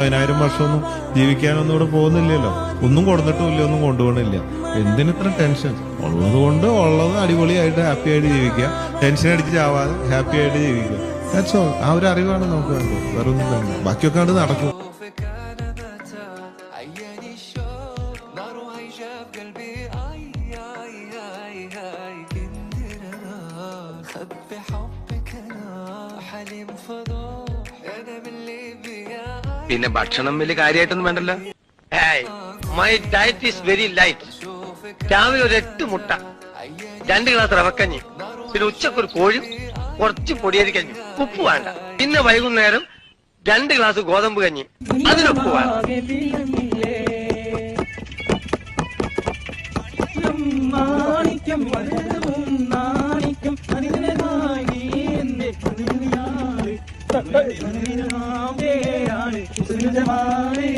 പതിനായിരം വർഷമൊന്നും ജീവിക്കാനൊന്നും ഇവിടെ പോകുന്നില്ലല്ലോ ഒന്നും കൊടുത്തിട്ടുമില്ല ഒന്നും കൊണ്ടുപോകണില്ല എന്തിനിത്ര ടെൻഷൻ ഉള്ളത് കൊണ്ട് ഉള്ളത് അടിപൊളിയായിട്ട് ഹാപ്പി ആയിട്ട് ജീവിക്കുക ടെൻഷൻ അടിച്ച് ചാവാതെ ഹാപ്പി ആയിട്ട് ജീവിക്കുക ദാറ്റ്സ് ഓൾ ആ ഒരു അറിവാണ് നമുക്ക് വേണ്ടത് വേറെ ഒന്നും വേണ്ട ബാക്കിയൊക്കെ കണ്ട് നടക്കും خوفك انا بتا عياني الشوق പിന്നെ ഭക്ഷണം വലിയ കാര്യമായിട്ടൊന്നും വേണ്ടല്ലോ. My diet is very light രാവിലെ ഒരു എട്ട് മുട്ട രണ്ട് ഗ്ലാസ് റവക്കഞ്ഞി പിന്നെ ഉച്ചക്കൊരു കോഴി കുറച്ച് പൊടിയരി കഞ്ഞി. ഉപ്പ് വേണ്ട. പിന്നെ വൈകുന്നേരം രണ്ട് ഗ്ലാസ് ഗോതമ്പ് കഞ്ഞി. അതിനൊപ്പ് വേണം. മാണിക്യം ਸੁਣ ਜਵਾਨੇ।